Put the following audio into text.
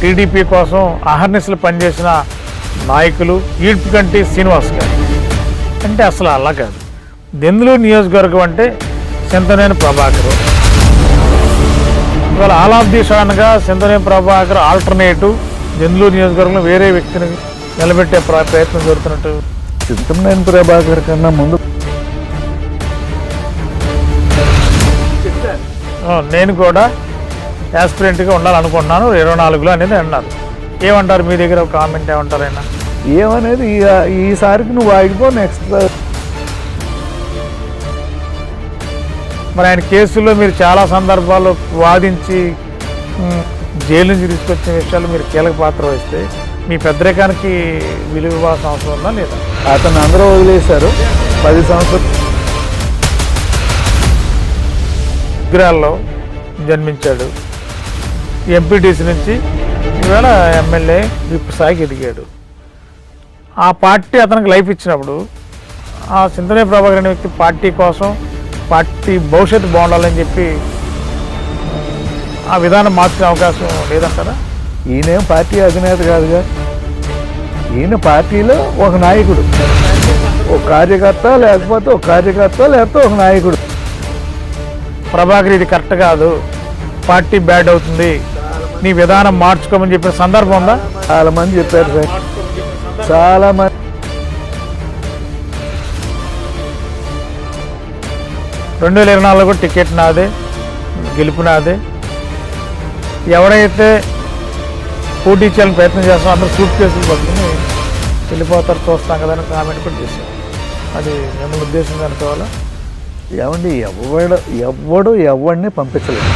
TDP కోసం అహర్నిశలు పనిచేసిన నాయకులు ఈడ్పుకంటి శ్రీనివాస్ గారు. అంటే అసలు అలా కాదు. దెందులూరు నియోజకవర్గం అంటే చింతనేని ప్రభాకర్. ఇవాళ ఆల్ ఆఫ్ ది సడన్గా చింతనేని ప్రభాకర్ ఆల్టర్నేటివ్ దెందులూరు నియోజకవర్గంలో వేరే వ్యక్తిని నిలబెట్టే ప్ర- ప్రయత్నం జరుగుతున్నట్టు. చింతమనేని ప్రభాకర్ కన్నా ముందు నేను కూడా యాస్పిరెంట్గా ఉండాలనుకుంటున్నాను. ఇరవై నాలుగులో అనేది అన్నారు. ఏమంటారు మీ దగ్గర ఒక కామెంట్ ఏమంటారు ఆయన ఏమనేది ఈసారికి నువ్వు ఆగిపో నెక్స్ట్ మరి ఆయన కేసుల్లో మీరు చాలా సందర్భాల్లో వాదించి జైలు నుంచి తీసుకొచ్చిన విషయాలు మీరు కీలక పాత్ర వహిస్తే మీ పెద్దరికానికి విలువ ఇవ్వాల్సిన అవసరం ఉందా లేదా? అతను అందరూ వదిలేశారు. పది సంవత్సరాలు విగ్రహాల్లో జన్మించాడు. ఎంపీటీసీ నుంచి ఈవేళ ఎమ్మెల్యే విప్ స్థాయికి ఎదిగాడు ఆ పార్టీ అతనికి లైఫ్ ఇచ్చినప్పుడు ఆ చింతనే ప్రభాకర్ అనే వ్యక్తి పార్టీ కోసం పార్టీ భవిష్యత్తు బాగుండాలని చెప్పి ఆ విధానం మార్చుకునే అవకాశం లేదంటారా? ఈయనేం పార్టీ అధినేత కాదుగా. ఈయన పార్టీలో ఒక నాయకుడు. ఒక కార్యకర్త లేకపోతే ఒక కార్యకర్త లేకపోతే ఒక నాయకుడు. ప్రభాకర్ ఇది కరెక్ట్ కాదు. పార్టీ బ్యాడ్ అవుతుంది. నీ విధానం మార్చుకోమని చెప్పిన సందర్భం ఉందా? చాలా మంది చెప్పారు సార్. చాలా మంది రెండు వేల ఇరవై నాలుగులో కూడా టికెట్ నాదే గెలుపు నాదే. ఎవరైతే పోటీ చేయాలని ప్రయత్నం చేస్తామో అందరూ సూట్ కేసులు పట్టుకుని వెళ్ళిపోతారు చూస్తాం కదా అని కామెంట్ కూడా చేశాం అది మిమ్మల్ని ఉద్దేశం అనుకోవాలా ఏమండి ఎవడు ఎవడు ఎవడిని పంపించలేదు.